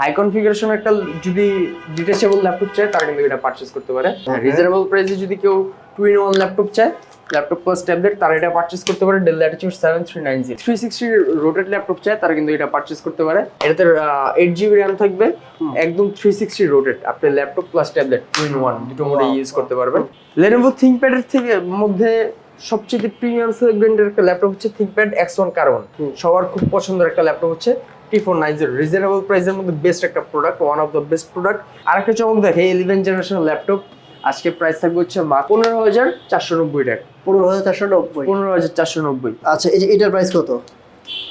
High configuration একটা যদি detachable laptop চায় তারা কিন্তু এটা পারচেস করতে পারে। রিজনেবল প্রাইসে যদি কেউ টু ইন ওয়ান ল্যাপটপ চায় ল্যাপটপ প্লাস ট্যাবলেট তারা এটা পারচেস করতে পারে। Dell Latitude seven three nine zero three sixty rotated laptop চায় তারা কিন্তু এটা পারচেস করতে পারে। এটাতে এইট জিবি র্যাম থাকবে। একদম থ্রি সিক্সটি রোটেড আপনি laptop plus tablet two in one দুটো মোডে ইউজ করতে পারবেন। লেনোভো থিঙ্কপ্যাডের থেকে মধ্যে সবচেয়ে প্রিমিয়াম সেগমেন্টের একটা ল্যাপটপ হচ্ছে থিঙ্কপ্যাড এক্স ওয়ান কার্বন সবার খুব পছন্দের একটা ল্যাপটপ হচ্ছে। T four nine zero reasonable প্রাইসের মধ্যে বেস্ট একটা product one of the best product আরেকটা চমক দেখে ইলেভেন জেনারেশন ল্যাপটপ আজকে প্রাইস থাকবে হচ্ছে পনেরো হাজার চারশো নব্বই টাকা। পনেরো হাজার চারশো নব্বই। পনেরো হাজার চারশো নব্বই। আচ্ছা এই যে এটার প্রাইস কত?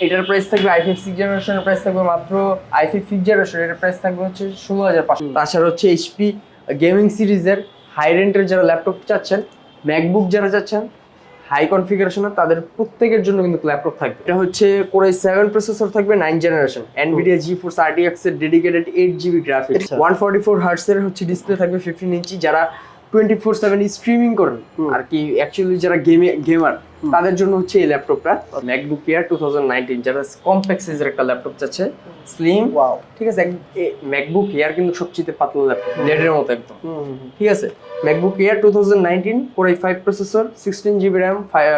এটার প্রাইস থাকবে আই সিক্স জেনারেশনের প্রাইস থাকবে মাত্র আই ফিফ জেনারেশন এটার প্রাইস থাকবে হচ্ছে ষোলো হাজার পাঁচশো। তাছাড়া হচ্ছে এইচপি গেমিং সিরিজের হাই রেন্টের যারা ল্যাপটপ চাচ্ছেন ম্যাকবুক যারা চাচ্ছেন হাই কনফিগারেশনের তাদের প্রত্যেকের জন্য কিন্তু ল্যাপটপ থাকবে এটা হচ্ছে কোরাই সেভেন প্রসেসর থাকবে nine generation Nvidia G four force RTX এর dedicated eight GB graphics. One forty four হার্টসের হচ্ছে ডিসপ্লে থাকবে ফিফটিন ইঞ্চি যারা টোয়েন্টি ফোর সেভেন স্ট্রিমিং করেন। আর কি অ্যাকচুয়ালি যারা গেমে গেমার তাদের জন্য হচ্ছে এই ল্যাপটপটা MacBook Air two thousand nineteen যারা কমপ্লেক্স সাইজের একটা ল্যাপটপ চাচ্ছে স্লিম ঠিক আছে ম্যাকবুক এয়ার কিন্তু সবচেয়ে পাতলা ল্যাপটপ লেডের মতো একদম। ঠিক আছে MacBook Air two thousand nineteen core i five processor sixteen GB RAM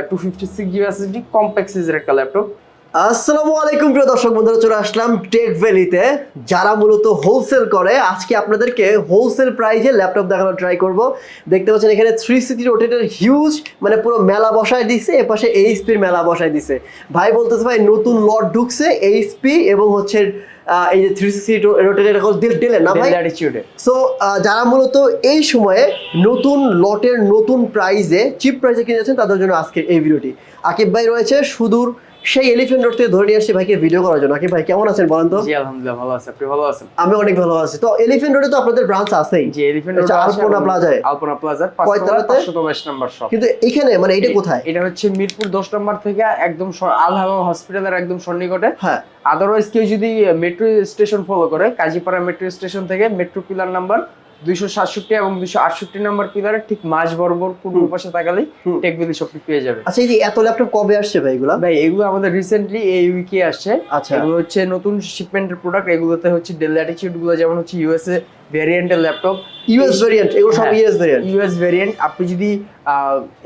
two fifty six GB SSD complex সাইজের একটা ল্যাপটপ আসসালামু আলাইকুম প্রিয় দর্শক বন্ধুরা চলে আসলাম টেক ভ্যালিতে যারা মূলত হোলসেল করে আজকে আপনাদেরকে হোলসেল প্রাইজে ল্যাপটপ দেখানোর ট্রাই করব। দেখতে পাচ্ছেন এখানে থ্রি সিক্সটি রোটেটের হিউজ মানে পুরো মেলা বসায় দিছে এপাশে এইচপির মেলা বসায় দিছে। ভাই বলতেছে ভাই নতুন লট ঢুকছে এইচপি এবং হচ্ছে এই যে থ্রি সিক্সটি রোটেটের ডিলের না ভাই? সো যারা মূলত এই সময়ে নতুন লটের নতুন প্রাইজে চিপ প্রাইজে কিনে যাচ্ছেন তাদের জন্য আজকের এই ভিডিওটি আকিব ভাই রয়েছে সুদূর সেই এলিফেন্ট রোড থেকে ধরে নিয়ে আসছি ভাইকে ভিডিও করার জন্য। আকিব ভাই কেমন আছেন বলেন তো? জি আলহামদুলিল্লাহ ভালো আছে। আপনি ভালো আছেন? আমি অনেক ভালো আছি। তো এলিফেন্ট রোডে তো আপনাদের ব্রাঞ্চ আছেই। জি এলিফ্যান্ট আচ্ছা, আলপনা প্লাজায়? আলপনা প্লাজার কয়তলাতে? পাঁচশো বাইশ শপ কিন্তু এখানে মানে এটা কোথায়? এটা হচ্ছে মিরপুর দশ নম্বর থেকে একদম আল হাওয়া হসপিটালের একদম সন্নিকটে। হ্যাঁ। আদারওয়াইজ কেউ যদি মেট্রো স্টেশন ফলো করে কাজীপাড়া মেট্রো স্টেশন থেকে মেট্রো পিলার নাম্বার দুইশো সাতষট্টি এবং দুইশো আটষট্টি নাম্বার পিলারে ঠিক মাঝ বরাবর পূর্ব পাশে তাকালেই। টেকবিলি শপটি পেয়ে যাবে আচ্ছা এই যে এত ল্যাপটপ কবে আসছে ভাই এগুলো ভাই এগুলো আমাদের রিসেন্টলি এই উইকে আসছে আচ্ছা। এগুলো হচ্ছে নতুন শিপমেন্টের প্রোডাক্ট এগুলোতে হচ্ছে ডেল অ্যাটিচিউডগুলো যেমন হচ্ছে ইউএসএ ভ্যারিয়েন্টের ল্যাপটপ ইউএস ভেরিয়েন্ট এগুলো সব। ইউএস ভেরিয়েন্ট ইউএস ভ্যারিয়েন্ট আপনি যদি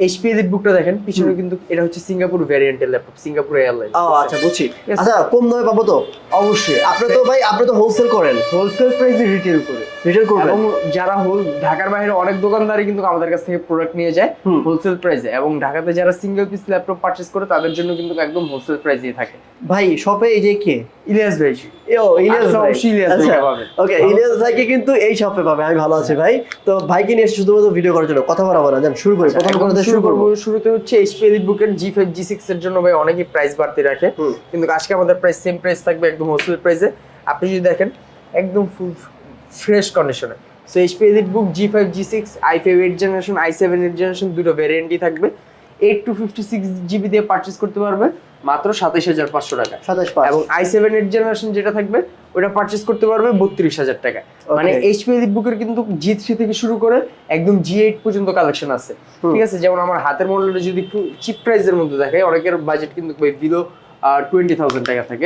এইচপি এর বুকটা দেখেন পিছনে কিন্তু এটা হচ্ছে সিঙ্গাপুর ভ্যারিয়েন্টের ল্যাপটপ সিঙ্গাপুর এয়ারলাইন ও আচ্ছা বুঝছি। আচ্ছা কম দামে পাবো তো? অবশ্যই। আপনি তো ভাই আপনি তো হোলসেল করেন। হোলসেল প্রাইসে রিটেল করে। রিটেল করবেন। এবং যারা হোল ঢাকার বাইরে অনেক দোকানদারই কিন্তু আমাদের কাছ থেকে প্রোডাক্ট নিয়ে যায় হোলসেল প্রাইসে এবং ঢাকাতে যারা সিঙ্গেল পিস ল্যাপটপ পারচেজ করে তাদের জন্য কিন্তু একদম হোলসেল প্রাইসেই থাকে। ভাই শপে এই যে কে? ইলিয়াস ভাই। ও ইলিয়াস আচ্ছা, ভাই। ইলিয়াস আচ্ছা পাবেন। ওকে ইলিয়াস ভাইকে কিন্তু এই শপে পাবে আমি ভালো আছি ভাই। তো ভাইকে নিয়ে শুধুমাত্র ভিডিও করার জন্য কথা বলা শুরু করি প্রথম একদম করে শুরু করব। শুরুতে হচ্ছে এইচপি এলিট বুকের জি ফাইভ জি সিক্স এর জন্য ভাই অনেকই প্রাইস বাড়তি রাখে। কিন্তু আজকে আমাদের প্রাইস সেম প্রাইস থাকবে একদম হোলসেল প্রাইসে আপনি যদি দেখেন একদম ফুল ফ্রেশ কন্ডিশনে so HP elite book G five G six I five eight generation I seven eight generation দুটো ভ্যারিয়েন্টই থাকবে। Eight two fifty six GB দিয়ে পারচেস করতে পারবে। মাত্র সাতাইশ হাজার পাঁচশো টাকা। এবং আই সেভেন এইট জেনারেশন যেটা থাকবে ওটা পারচেস করতে পারবে বত্রিশ হাজার টাকা। মানে. এইচপি বুকের কিন্তু জি থ্রি থেকে শুরু করে একদম জি এইট পর্যন্ত কালেকশন আছে। ঠিক আছে? যেমন আমার হাতের মডেলটা যদি একটু চিপ প্রাইসের মধ্যে দেখে অনেকের বাজেট কিন্তু বিলো টোয়েন্টি থাউজেন্ড টাকা থাকে।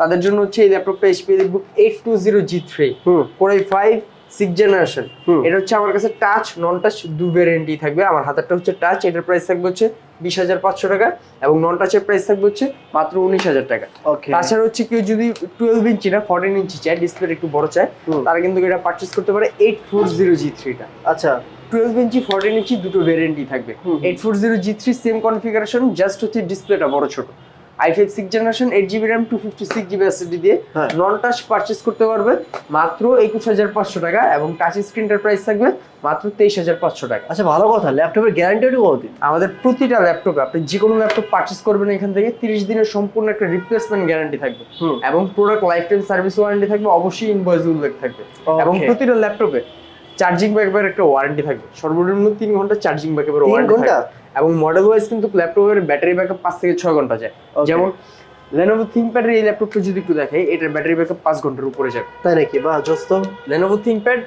তাদের জন্য হচ্ছে এই ল্যাপটপটা HP book eight two zero G three core i five six generation. এটা হচ্ছে আমার কাছে টাচ নন টাচ দু ভ্যারিয়েন্টই থাকবে। আমার হাতেরটা হচ্ছে টাচ এটার প্রাইস থাকবে হচ্ছে বিশ হাজার পাঁচশো টাকা এবং নন টাচের প্রাইস থাকবে হচ্ছে মাত্র উনিশ হাজার টাকা। তাছাড়া হচ্ছে কেউ যদি টুয়েলভ ইঞ্চি না ফোরটিন ইঞ্চি চায় ডিসপ্লে একটু বড় চায়। তারা কিন্তু এটা পারচেস করতে পারে এইট ফোর জিরো জি থ্রিটা আচ্ছা। টুয়েলভ ইঞ্চি ফোরটিন ইঞ্চি দুটো ভ্যারিয়েন্টই থাকবে। Eight four zero G three same configuration just হচ্ছে ডিসপ্লেটা বড় ছোট। I five six generation eight GB RAM two fifty six GB SSD দিয়ে। নন টাচ পারচেস করতে পারবে। মাত্র একুশ হাজার পাঁচশো টাকা এবং টাচ স্ক্রিনটার প্রাইস থাকবে মাত্র তেইশ হাজার পাঁচশো টাকা। আচ্ছা ভালো কথা। ল্যাপটপের গ্যারান্টি কতদিন আমাদের প্রতিটা ল্যাপটপে আপনি যে কোনো ল্যাপটপ পারচেস করবেন এখান থেকে তিরিশ দিনের সম্পূর্ণ একটা রিপ্লেসমেন্ট গ্যারান্টি থাকবে। এবং product life time service warranty থাকবে অবশ্যই ইনভয়েস উল্লেখ থাকবে। এবং প্রতিটা ল্যাপটপে চার্জিং ব্যাকআপের একটা ওয়ারেন্টি থাকবে। সর্বনিম্ন তিন ঘণ্টা চার্জিং ব্যাকআপের ওয়ারেন্টি থাকবে। এবং মডেল ওয়াইজ কিন্তু ল্যাপটপের ব্যাটারি ব্যাকআপ পাঁচ থেকে ছয় ঘণ্টা যায়। যেমন লেনোভো থিঙ্কপ্যাডের এই ল্যাপটপটা যদি একটু দেখাই এটার ব্যাটারি ব্যাকআপ পাঁচ ঘণ্টার উপরে যাবে তাই নাকি? বা জোস্ত Lenovo ThinkPad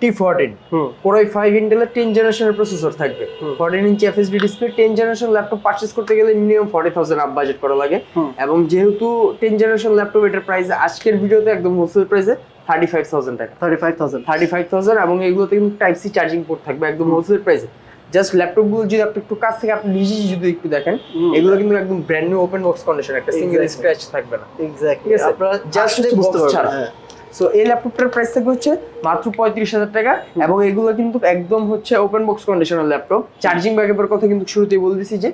T fourteen hmm. Core i five ইন্টেলের টেন জেনারেশনের প্রসেসর থাকবে। Fourteen inch FSD display ten generation laptop purchase করতে গেলে minimum forty thousand up budget করা লাগে। এবং যেহেতু টেন জেনারেশন ল্যাপটপ এটার প্রাইস আজকের ভিডিওতে একদম হোলসেল প্রাইসে থার্টি ফাইভ থাউজেন্ড টাকা। Thirty five thousand thirty five thousand এবং এগুলোতে কিন্তু টাইপ সি চার্জিং পোর্ট থাকবে একদম হোলসেল প্রাইসে জাস্ট ল্যাপটপগুলো যদি আপনি একটু কাছ থেকে আপনি নিজেই যদি একটু দেখেন এগুলো কিন্তু একদম brand new open box condition একটা সিঙ্গেল স্ক্র্যাচ থাকবে না। এক্স্যাক্টলি আপনারা জাস্ট বুঝতে পারবেন ছাড়া। হ্যাঁ। সো এই ল্যাপটপটার প্রাইস থাকবে হচ্ছে মাত্র পঁয়ত্রিশ হাজার টাকা এবং এগুলো কিন্তু একদম হচ্ছে ওপেন বক্স কন্ডিশনের ল্যাপটপ চার্জিং ব্যাকআপের কথা কিন্তু শুরুতেই বলে দিছি যে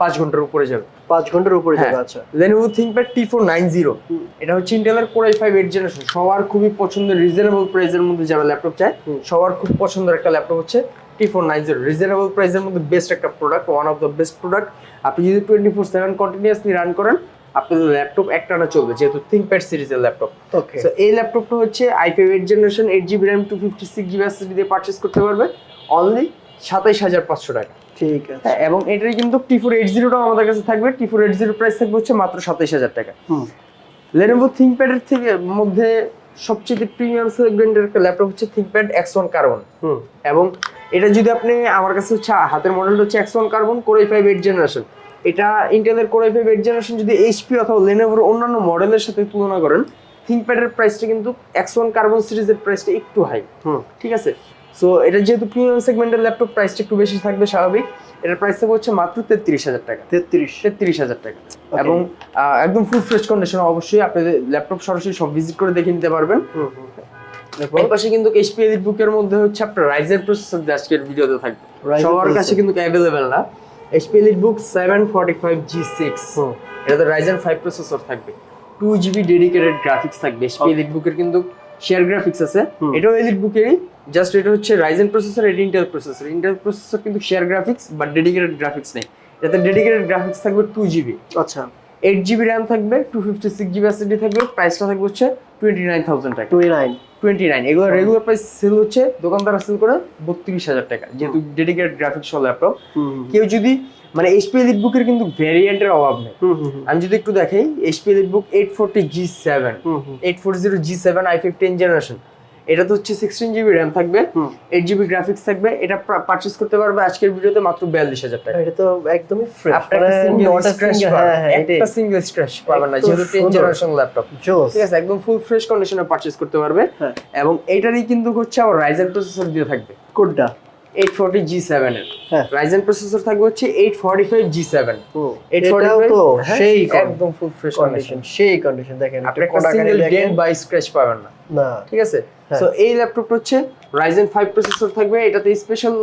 পাঁচ ঘণ্টার উপরে যাবে। পাঁচ ঘণ্টার উপরে যাবে হ্যাঁ। আচ্ছা। Lenovo ThinkPad T490 হুম। এটা হচ্ছে ইন্টেলের Core i5 8 জেনারেশন সবার খুবই পছন্দের রিজনেবল প্রাইসের মধ্যে যারা ল্যাপটপ চায় সবার খুব পছন্দের একটা ল্যাপটপ হচ্ছে T490 রিজনেবল প্রাইসের মধ্যে বেস্ট একটা product one of the best product আপনি যদি twenty four seven continuously run করেন আপনার ল্যাপটপ একটানা চলবে যেহেতু ThinkPad সিরিজের ল্যাপটপ ওকে সো এই ল্যাপটপটা হচ্ছে i5 8 generation eight GB RAM two fifty six GB SSD দিয়ে পারচেস করতে পারবে অনলি সাতাইশ হাজার পাঁচশো টাকা। ঠিক আছে। হ্যাঁ এবং এটার কিন্তু টি ফোর এইট জিরোটাও আমাদের কাছে থাকবে T four eight zero price থাকবে হচ্ছে মাত্র সাতাইশ হাজার টাকা। হুম। লেনোভো থিঙ্কপ্যাডের থেকে মধ্যে সবচেয়ে প্রিমিয়াম সেগমেন্টের একটা ল্যাপটপ হচ্ছে ThinkPad X one carbon hmm. এবং এটা যদি আপনি আমার কাছে হচ্ছে হাতের মডেলটা হচ্ছে X one carbon core i five eight generation এটা ইন্টেলের core i five eight generation যদি এইচপি অথবা লেনোভোর অন্যান্য মডেলের সাথে তুলনা করেন থিঙ্কপ্যাডের প্রাইসটা কিন্তু এক্স ওয়ান কার্বন সিরিজের প্রাইসটা একটু হাই হুম। ঠিক আছে? সো এটা যেহেতু প্রিমিয়াম সেগমেন্টের ল্যাপটপ প্রাইসটা একটু বেশি থাকবে স্বাভাবিক। এটার প্রাইস থাকবে হচ্ছে মাত্র তেত্রিশ হাজার টাকা। তেত্রিশ। তেত্রিশ হাজার টাকা। এবং একদম ফুল ফ্রেশ কন্ডিশন অবশ্যই আপনি ল্যাপটপ সরাসরি সব ভিজিট করে দেখে নিতে পারবেন। পাশে কিন্তু এইচপি এলিট বুকের মধ্যে হচ্ছে আপনার রাইজের প্রসেসর আজকের ভিডিওতে থাকবে। সবার কাছে কিন্তু অ্যাভেলেবেল না। HP elite book seven forty five G six এটাতে রাইজেন ফাইভ প্রসেসর থাকবে। টু জিবি ডেডিকেটেড গ্রাফিক্স থাকবে। এইচপি এলিট বুকের কিন্তু শেয়ার গ্রাফিক্স আছে। এটাও এলিট বুকেরই জাস্ট এটা হচ্ছে রাইজেন প্রসেসর এটা ইন্টেল প্রসেসর ইন্টেল প্রসেসর কিন্তু শেয়ার গ্রাফিক্স বা ডেডিকেটেড গ্রাফিক্স নেই। এটাতে ডেডিকেটেড গ্রাফিক্স থাকবে টু জিবি আচ্ছা। এইট জিবি র্যাম থাকবে two fifty six GB SSD থাকবে প্রাইসটা থাকবে হচ্ছে টোয়েন্টি নাইন থাউজেন্ড টাকা। টোয়েন্টি নাইন টোয়েন্টি নাইন এগুলো রেগুলার প্রাইস সেল হচ্ছে দোকানদাররা সেল করে বত্রিশ হাজার টাকা যেহেতু ডেডিকেটেড গ্রাফিক্স সহ ল্যাপটপ কেউ যদি মানে এইচপি এলিট বুকের কিন্তু ভ্যারিয়েন্টের অভাব নেই। আমি যদি একটু দেখাই HP elite book eight forty G seven eight four zero G seven I fifteen generation এটা তো হচ্ছে সিক্সটিন জিবি র্যাম থাকবে। এইট জিবি গ্রাফিক্স থাকবে এটা পারচেস করতে পারবে আজকের ভিডিওতে মাত্র বিয়াল্লিশ হাজার টাকা। এটা তো একদমই ফ্রেশ আপনার একটা হ্যাঁ হ্যাঁ সিঙ্গেল স্ক্র্যাচ পাবেন না যেহেতু টেন। জেনারেশন ল্যাপটপ ঠিক আছে একদম ফুল ফ্রেশ কন্ডিশনে পারচেস করতে পারবে। হ্যাঁ। এবং এটারই কিন্তু হচ্ছে আবার রাইজেন প্রসেসর দিয়ে থাকবে। কোডটা এইট ফোরটি জি সেভেন এর। হ্যাঁ। রাইজেন প্রসেসর থাকবে হচ্ছে eight forty five G seven eight তো সেই একদম ফুল ফ্রেশ কন্ডিশন সেই কন্ডিশন দেখেন আপনি একটু সিঙ্গেল। ডেন্ট বা স্ক্র্যাচ পাবেন না। না। ঠিক আছে? হ্যাঁ। সো এই ল্যাপটপটা হচ্ছে রাইজেন ফাইভ প্রসেসর থাকবে। এটাতে স্পেশাল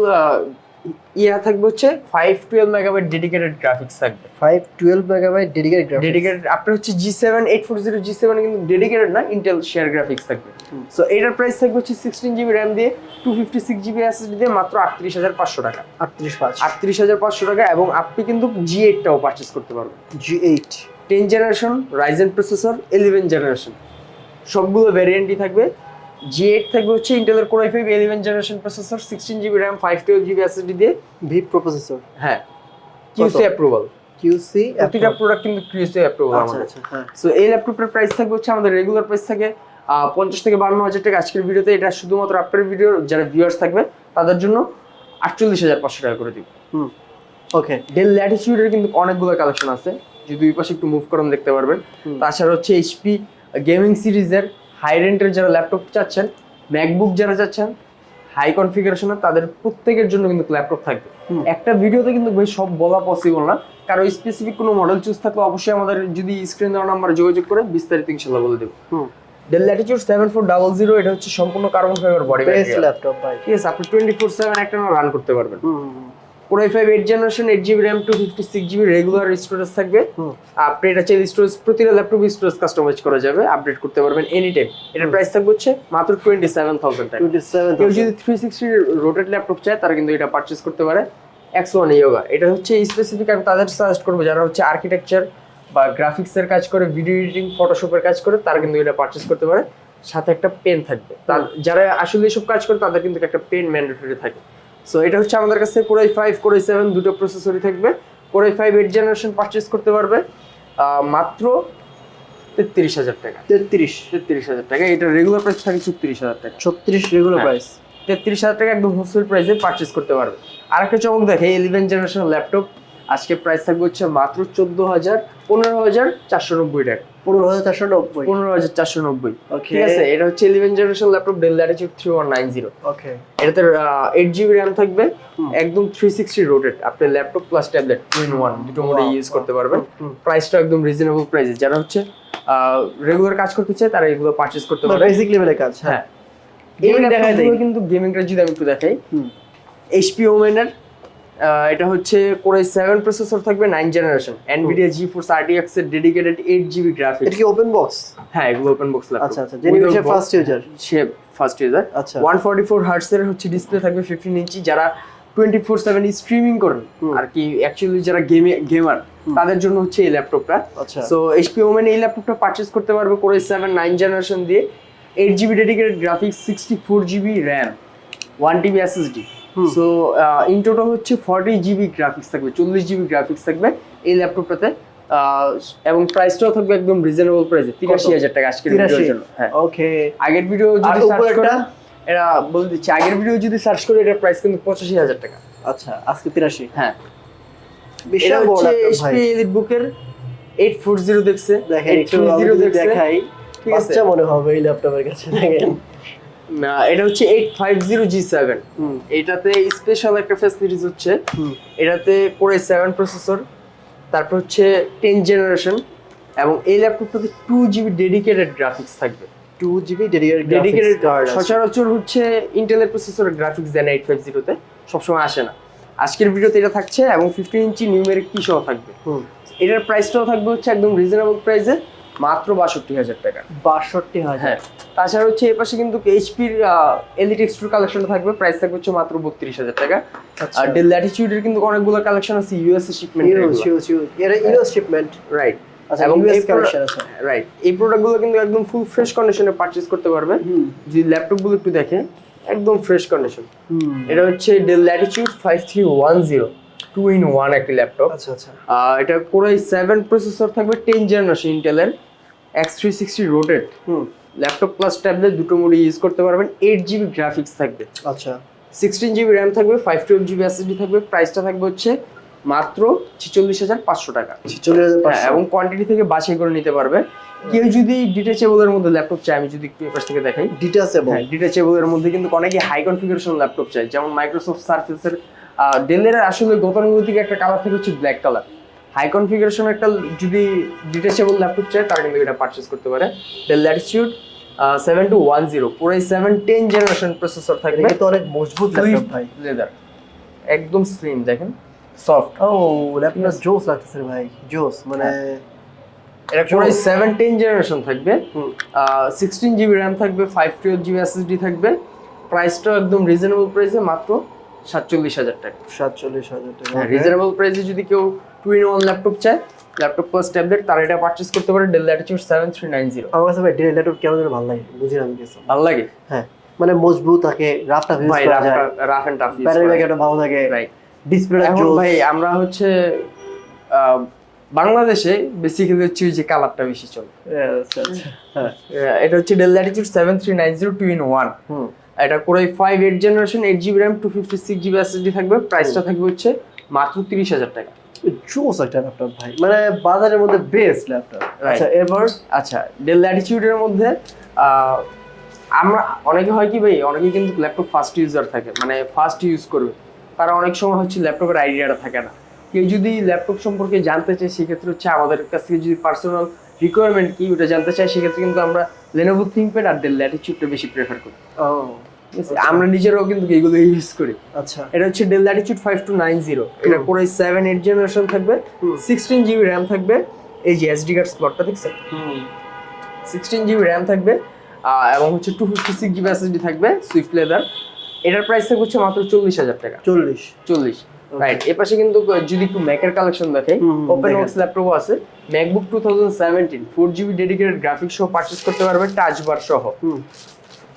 ইয়া থাকবে হচ্ছে five twelve megabyte dedicated graphics থাকবে। Five twelve megabyte dedicated dedicated আপনার হচ্ছে G seven eight four zero G seven কিন্তু ডেডিকেটেড না ইন্টেল শেয়ার গ্রাফিক্স থাকবে। সো এটার প্রাইস থাকবে হচ্ছে সিক্সটিন জিবি র্যাম দিয়ে two fifty six GB SSD দিয়ে মাত্র আটত্রিশ হাজার পাঁচশো টাকা। আটত্রিশ পাঁচ। আটত্রিশ হাজার পাঁচশো টাকা এবং আপনি কিন্তু জি এইটটাও পারচেস করতে পারবেন। G eight ten generation Ryzen processor eleven generation সবগুলো ভ্যারিয়েন্টই থাকবে। জি এইট থাকবে হচ্ছে ইন্টেলের core i five eleven generation processor sixteen GB RAM five twelve GB SSD দিয়ে ভি প্রসেসর হ্যাঁ। কিউসি অ্যাপ্রুভাল কিউসি প্রতিটা প্রোডাক্ট কিন্তু কিউসি অ্যাপ্রুভাল আচ্ছা আমাদের। আচ্ছা হ্যাঁ। সো এই ল্যাপটপের প্রাইস থাকবে হচ্ছে আমাদের রেগুলার প্রাইস থাকে পঞ্চাশ থেকে বান্ন হাজার টাকা। আজকের ভিডিওতে এটা শুধুমাত্র আপনার ভিডিও যারা ভিউয়ার্স থাকবে তাদের জন্য আটচল্লিশ হাজার পাঁচশো টাকা করে দিব। হুম ওকে ডেল ল্যাটিটিউডের কিন্তু অনেকগুলো কালেকশন আছে। যদি ওই পাশে একটু মুভ করেন দেখতে পারবেন। তাছাড়া হচ্ছে এইচপি গেমিং সিরিজের হাই রেন্টের যারা ল্যাপটপ চাচ্ছেন ম্যাকবুক যারা চাচ্ছেন হাই কনফিগারেশনের তাদের প্রত্যেকের জন্য কিন্তু ল্যাপটপ থাকবে। একটা ভিডিওতে কিন্তু ভাই সব বলা পসিবল না। কারণ স্পেসিফিক কোনো মডেল চুজ থাকলে অবশ্যই আমাদের যদি স্ক্রিন দেওয়া নাম্বার যোগাযোগ করে বিস্তারিত ইনশাল্লাহ বলে দেবো। Dell Latitude seven four double zero এটা হচ্ছে সম্পূর্ণ কার্বন ফাইবার বডি ল্যাপটপ ভাই। ঠিক আছে আপনি টোয়েন্টি ফোর সেভেন একটা রান করতে পারবেন। Core i five eight generation eight GB RAM two fifty six GB regular storage থাকবে। আপনি এটা চাইলে স্টোরেজ প্রতিটা ল্যাপটপ স্টোরেজ কাস্টমাইজ করা যাবে আপডেট করতে পারবেন এনি টাইম এটার প্রাইস থাকবে হচ্ছে মাত্র টোয়েন্টি সেভেন থাউজেন্ড টাকা। সেভেন কেউ যদি থ্রি সিক্সটি রোটেট ল্যাপটপ চায় তারা কিন্তু এটা পারচেস করতে পারে। এক্স ওয়ান ইয়োগা এটা হচ্ছে স্পেসিফিক আমি তাদের সাজেস্ট করব যারা হচ্ছে আর্কিটেকচার বা গ্রাফিক্সের কাজ করে ভিডিও এডিটিং ফটোশপের কাজ করে তারা কিন্তু এটা পারচেস করতে পারে। সাথে একটা পেন থাকবে। যারা আসলে এসব কাজ করে তাদের কিন্তু একটা পেন ম্যান্ডেটরি থাকে। সো এটা হচ্ছে আমাদের কাছে কোরাই ফাইভ কোরাই সেভেন দুটো প্রসেসরই থাকবে। Core i five eight generation purchase করতে পারবে মাত্র তেত্রিশ হাজার টাকা। তেত্রিশ। তেত্রিশ হাজার টাকা। এটা রেগুলার প্রাইস থাকে ছত্রিশ হাজার টাকা। ছত্রিশ রেগুলার হ্যাঁ। প্রাইস তেত্রিশ হাজার টাকা একদম হোলসেল প্রাইসে পারচেস করতে পারবে। আর একটা চমক দেখে ইলেভেন জেনারেশন ল্যাপটপ আজকে প্রাইস থাকবে হচ্ছে মাত্র চোদ্দ হাজার পনেরো হাজার চারশো নব্বই টাকা। পনেরো হাজার চারশো নব্বই। পনেরো হাজার চারশো নব্বই। ঠিক আছে এটা হচ্ছে eleven generation laptop Dell Latitude three one nine zero okay এটাতে এইট জিবি র্যাম থাকবে একদম থ্রি সিক্সটি রোটেট আপনি laptop plus tablet two in one দুটো মোডে ইউজ করতে পারবেন। প্রাইসটা একদম রিজনেবল প্রাইসে যারা হচ্ছে রেগুলার কাজ করতে চায় তারা এগুলো পারচেজ করতে পারে বেসিক লেভেলের কাজ হ্যাঁ। হ্যাঁ। দেখায় ল্যাপটপগুলো দেই। কিন্তু গেমিংটা যদি আমি একটু দেখাই। এইচপি ওমেনের এটা হচ্ছে কোরে সেভেন প্রসেসর থাকবে nine generation Nvidia GeForce RTX এর ডেডিকেটেড এইট জিবি গ্রাফিক্স এটা কি ওপেন বক্স হ্যাঁ এগুলো ওপেন বক্স ল্যাপটপ আচ্ছা আচ্ছা জেনে হচ্ছে ফার্স্ট ইউজার সে ফার্স্ট ইউজার আচ্ছা। ওয়ান ফর্টি ফোর হার্টসের হচ্ছে ডিসপ্লে থাকবে ফিফটিন ইঞ্চি যারা টোয়েন্টি ফোর সেভেন স্ট্রিমিং করেন। আর কি অ্যাকচুয়ালি যারা গেমে গেমার তাদের জন্য হচ্ছে এই ল্যাপটপটা আচ্ছা। সো এইচপি ওমেন এই ল্যাপটপটা পারচেস করতে পারবে কোরে সেভেন নাইন জেনারেশন দিয়ে। Eight GB dedicated graphics sixty four GB RAM one TB SSD so in total হচ্ছে ফর্টি জিবি গ্রাফিক্স থাকবে চল্লিশ জিবি গ্রাফিক্স থাকবে এই ল্যাপটপটাতে এবং প্রাইসটাও থাকবে একদম রিজনেবল প্রাইসে তিরাশি হাজার টাকা আজকের ভিডিওর জন্য হ্যাঁ। ওকে আগের ভিডিও যদি সার্চ? করেন এরা বলে দিচ্ছি আগের ভিডিও যদি সার্চ করে এটার প্রাইস কিন্তু পঁচাশি হাজার টাকা। আচ্ছা আজকে তিরাশি। হ্যাঁ। এটা হচ্ছে laptop এলিট বুকের এইট ফোর জিরো দেখছে দেখেন একটু জিরো দেখাই। ঠিক আছে। বাচ্চা মনে হবে এই ল্যাপটপের কাছে দেখেন। এটা হচ্ছে eight five zero G seven এটাতে স্পেশাল একটা ফ্যাসিলিটিস হচ্ছে। এটাতে কোরে সেভেন প্রসেসর তারপর হচ্ছে টেন জেনারেশন এবং এই ল্যাপটপটাতে টু জিবি ডেডিকেটেড গ্রাফিক্স থাকবে। টু জিবি ডেডিকেটেড সচরাচর হচ্ছে ইন্টেলের প্রসেসরের গ্রাফিক্স দেন এইট ফাইভ জিরোতে সবসময় আসে না। আজকের ভিডিওতে এটা থাকছে এবং ফিফটিন ইঞ্চি নিউমেরিক কি সহ থাকবে। হুম। এটার প্রাইসটাও থাকবে হচ্ছে একদম রিজনেবল প্রাইসে মাত্র বাষট্টি হাজার টাকা। বাষট্টি হাজার। হ্যাঁ তাছাড়া হচ্ছে এ পাশে কিন্তু এইচপির এলইডি এক্সট্রু কালেকশনটা থাকবে প্রাইস থাকবে হচ্ছে মাত্র বত্রিশ হাজার টাকা। আচ্ছা। আর ডেল ল্যাটিচিউডের কিন্তু অনেকগুলো কালেকশন আছে US shipment US shipment right এবং এই কালেকশন আছে। রাইট এই প্রোডাক্টগুলো কিন্তু একদম ফুল ফ্রেশ কন্ডিশনে পারচেজ করতে পারবে। হুম। যদি ল্যাপটপগুলো একটু দেখে একদম ফ্রেশ কন্ডিশন এটা হচ্ছে Dell Latitude five three one zero two in one একটি ল্যাপটপ আচ্ছা আচ্ছা। এটা কোরাই সেভেন প্রসেসর থাকবে টেন জেনারেশন ইন্টেলের এক্স থ্রি সিক্সটি রোটেড হুম। ল্যাপটপ প্লাস ট্যাবলেট দুটো মোডে ইউজ করতে পারবেন। এইট জিবি গ্রাফিক্স থাকবে। আচ্ছা। সিক্সটিন জিবি র্যাম থাকবে ফাইভ টুয়েলভ জিবি এসএসডি থাকবে। প্রাইসটা থাকবে হচ্ছে মাত্র ছেচল্লিশ হাজার পাঁচশো টাকা। হাজার হ্যাঁ, এবং কোয়ান্টিটি থেকে বাছাই করে নিতে পারবে। কেউ যদি ডিটেচেবলের মধ্যে ল্যাপটপ চায় আমি যদি একটু এপাশ থেকে দেখাই। ডিটেলসেবল হ্যাঁ ডিটেচেবলের মধ্যে কিন্তু অনেকে হাই কনফিগারেশন ল্যাপটপ চায়। যেমন মাইক্রোসফট সার্ফেসের ডেলের আসলে গতানুগতিক একটা কালার থেকে হচ্ছে ব্ল্যাক কালার হাই কনফিগারেশন একটা যদি ডিটেচেবল ল্যাপটপ চায় তারা কিন্তু এটা পারচেস করতে পারে। Dell Latitude seven two one zero পুরাই সেভেন টেন জেনারেশন প্রসেসর থাকবে। এটা তো অনেক মজবুত ল্যাপটপ ভাই। লেদার একদম স্লিম দেখেন। সফট ও ল্যাপটপটা জোস লাগতেছে ভাই জোস মানে এটা সেভেন টেন জেনারেশন থাকবে। সিক্সটিন জিবি র্যাম থাকবে ফাইভ টুয়েলভ জিবি এসএসডি থাকবে। প্রাইসটাও একদম রিজনেবল প্রাইসে মাত্র সাতচল্লিশ হাজার টাকা। সাতচল্লিশ হাজার টাকা। হ্যাঁ রিজনেবল প্রাইসে যদি কেউ টু ইন ওয়ান ল্যাপটপ চায় ল্যাপটপ প্লাস ট্যাবলেট তারা এটা পারচেস করতে পারে Dell Latitude seven three nine zero আমার কাছে ভাই ডেল ল্যাপটপ যেন ভালো লাগে বুঝি না আমি কিছু। ভালো লাগে? হ্যাঁ মানে মজবুত থাকে ইউজ ভাই করা যায়। রাফ অ্যান্ড টাফ ব্যাটারি ভালো থাকে। রাইট এখন ভাই আমরা হচ্ছে বাংলাদেশে বেসিক্যালি হচ্ছে যে কালারটা বেশি চলে। হ্যাঁ। এটা হচ্ছে Dell Latitude seven three nine zero two in one হুম। এটা core i five eight generation eight GB RAM two fifty six GB SSD থাকবে। প্রাইসটা থাকবে হচ্ছে মাত্র তিরিশ হাজার টাকা। জোস একটা ল্যাপটপ ভাই। মানে বাজারের মধ্যে বেস্ট ল্যাপটপ। আচ্ছা এরপর? আচ্ছা ডেল ল্যাটিচিউডের মধ্যে আমরা অনেকে হয় কি ভাই অনেকে কিন্তু ল্যাপটপ ফার্স্ট ইউজার থাকে মানে ফার্স্ট ইউজ করবে। তারা অনেক সময় হচ্ছে ল্যাপটপের আইডিয়াটা থাকে না। কেউ যদি ল্যাপটপ সম্পর্কে জানতে চায় সেক্ষেত্রে হচ্ছে আমাদের কাছ থেকে যদি পার্সোনাল রিকোয়ারমেন্ট কি ওটা জানতে চায় সেক্ষেত্রে কিন্তু আমরা লেনোভো থিঙ্কপ্যাড আর ডেল ল্যাটিচিউডটা বেশি প্রেফার করি। ও? আমরা নিজেরাও কিন্তু এগুলো ইউজ করি। আচ্ছা। এটা হচ্ছে Dell Latitude five two nine zero এটা করে সেভেন এইট জেনারেশন থাকবে। সিক্সটিন জিবি র্যাম থাকবে। এই যে এসডি কার্ড স্লটটা দেখছেন? সিক্সটিন জিবি র্যাম থাকবে এবং হচ্ছে two fifty six GB SSD থাকবে সুইফট লেদার এটার প্রাইস থাকবে হচ্ছে মাত্র চল্লিশ হাজার টাকা। চল্লিশ। চল্লিশ। রাইট এ পাশে কিন্তু যদি একটু ম্যাকের কালেকশন হুম, ওপেন দেখেন। বক্স ল্যাপটপও আছে। MacBook two thousand seventeen four GB dedicated graphics সহ পারচেস করতে পারবে টাচ বার সহ।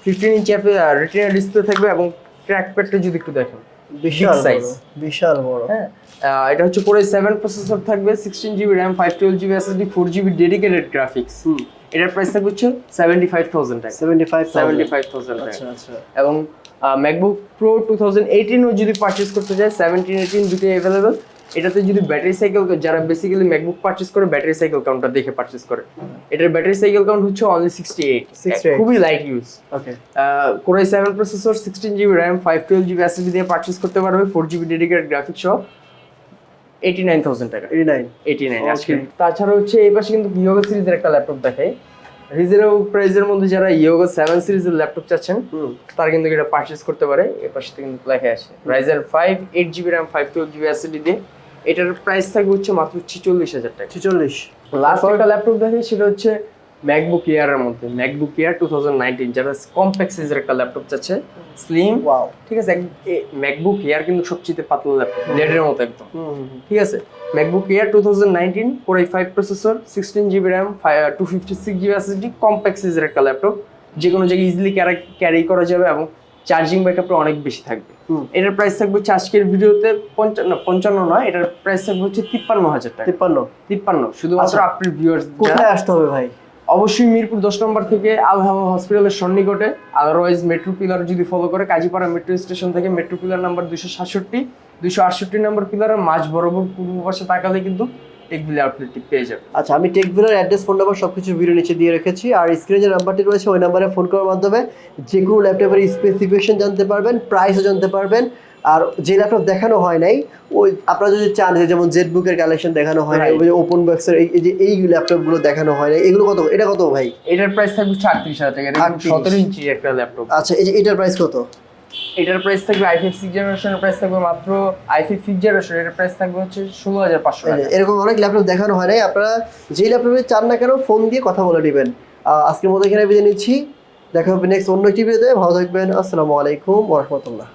ফিফটিন ইঞ্চি রিটিনা ডিসপ্লে থাকবে এবং ট্র্যাক প্যাডটা যদি একটু দেখেন বিশাল। বড় বিশাল বড়। হ্যাঁ এটা হচ্ছে পুরো সেভেন প্রসেসর থাকবে sixteen GB RAM five twelve GB SSD four GB dedicated graphics এটার প্রাইস থাকবে হচ্ছে সেভেন্টি ফাইভ থাউজেন্ড টাকা। Seventy five seventy five thousand টাকা। আচ্ছা আচ্ছা। এবং ম্যাকবুক প্রো টু থাউজেন্ড এইটিনও যদি পারচেস করতে চায় সেভেন্টিন এইটিন দুটোই অ্যাভেলেবেল এটাতে যদি ব্যাটারি সাইকেল যারা বেসিক্যালি ম্যাকবুক পারচেস করে ব্যাটারি সাইকেল কাউন্টটা দেখে পারচেজ করে। এটার ব্যাটারি সাইকেল কাউন্ট হচ্ছে অনলি সিক্সটি এইট 68 খুবই light use okay core i seven processor sixteen GB RAM five twelve GB SSD দিয়ে পারচেস করতে পারবে ফোর জিবি ডেডিকেটেড গ্রাফিক্স সহ এইটি নাইন থাউজেন্ড টাকা। এইটি নাইন এইটি নাইন তাছাড়া হচ্ছে এই পাশে কিন্তু ইয়োগা সিরিজের একটা ল্যাপটপ দেখাই। রিজনেবল প্রাইসের মধ্যে যারা ইয়োগা সেভেন সিরিজের ল্যাপটপ চাচ্ছেন তারা কিন্তু এটা পারচেস করতে পারে। এর পাশে কিন্তু লেখা আছে। Ryzen five eight GB RAM five twelve GB SSD দিয়ে এটার প্রাইস থাকবে হচ্ছে মাত্র ছিচল্লিশ হাজার টাকা। ছেচল্লিশ। লাস্ট একটা ল্যাপটপ দেখে সেটা হচ্ছে ম্যাকবুক এয়ারের মধ্যে। MacBook Air two thousand nineteen যারা কম্প্যাক্ট সাইজের একটা ল্যাপটপ চাচ্ছে স্লিম ওয়াও ঠিক আছে? ম্যাকবুক এয়ার কিন্তু সবচেয়ে পাতলা ল্যাপটপ লেডের মতো একদম। ঠিক আছে? MacBook Air two thousand nineteen core i five processor sixteen GB RAM two fifty six GB SSD compact সাইজের একটা ল্যাপটপ যে কোনো জায়গায় ইজিলি ক্যারি করা যাবে এবং চার্জিং ব্যাকআপটা অনেক বেশি থাকবে। এটার প্রাইস থাকবে হচ্ছে আজকের ভিডিওতে পঞ্চান্ন পঞ্চান্ন নয় এটার প্রাইস থাকবে হচ্ছে তিপ্পান্ন হাজার টাকা। তিপ্পান্ন। তিপ্পান্ন শুধুমাত্র আচ্ছা। আপনার ভিউয়ার্স কোথায় আসতে হবে ভাই? অবশ্যই মিরপুর দশ নম্বর থেকে আল হাওয়া হসপিটালের সন্নিকটে। আদারওয়াইজ মেট্রো পিলার যদি ফলো করে কাজীপাড়া মেট্রো স্টেশন থেকে মেট্রো পিলার নাম্বার দুশো সাতষট্টি দুশো আটষট্টি নম্বর পিলারের মাঝ বরাবর পূর্ব পাশে তাকালে কিন্তু টেকবিলি আউটলেটটি পেয়ে যাবে আচ্ছা আমি টেকভিলার অ্যাড্রেস ফোন নাম্বার সবকিছু ভিডিও নিচে দিয়ে রেখেছি। আর স্ক্রিনে যে নাম্বারটি রয়েছে ওই নাম্বারে ফোন করার মাধ্যমে যে কোনো ল্যাপটপের স্পেসিফিকেশন জানতে পারবেন প্রাইসও জানতে পারবেন। আর যে ল্যাপটপ দেখানো হয় নাই ওই আপনারা যদি চান যে যেমন জেড বুকের কালেকশন দেখানো হয় নাই ওই যে ওপেন বক্সের এই যে এই ল্যাপটপগুলো দেখানো হয় নাই এগুলো কত এটা কত ভাই? এটার প্রাইস থাকবে হচ্ছে আটত্রিশ হাজার টাকা এটা 38 সতেরো ইঞ্চি একটা ল্যাপটপ আচ্ছা এই যে এটার প্রাইস কত? এটার প্রাইস থাকবে আই সিক্স জেনারেশনের প্রাইস থাকবে মাত্র আই সিক্স জেনারেশন এটার প্রাইস থাকবে হচ্ছে ষোলো হাজার পাঁচশো এরকম অনেক ল্যাপটপ দেখানো হয় নাই। আপনারা যেই ল্যাপটপে চান না কেন ফোন দিয়ে কথা বলে নেবেন। আজকের মতো এখানে বিদায় নিচ্ছি। দেখা হবে নেক্সট অন্য একটি ভিডিওতে ভালো থাকবেন। আসসালামু আলাইকুম ওরহমতুল্লাহ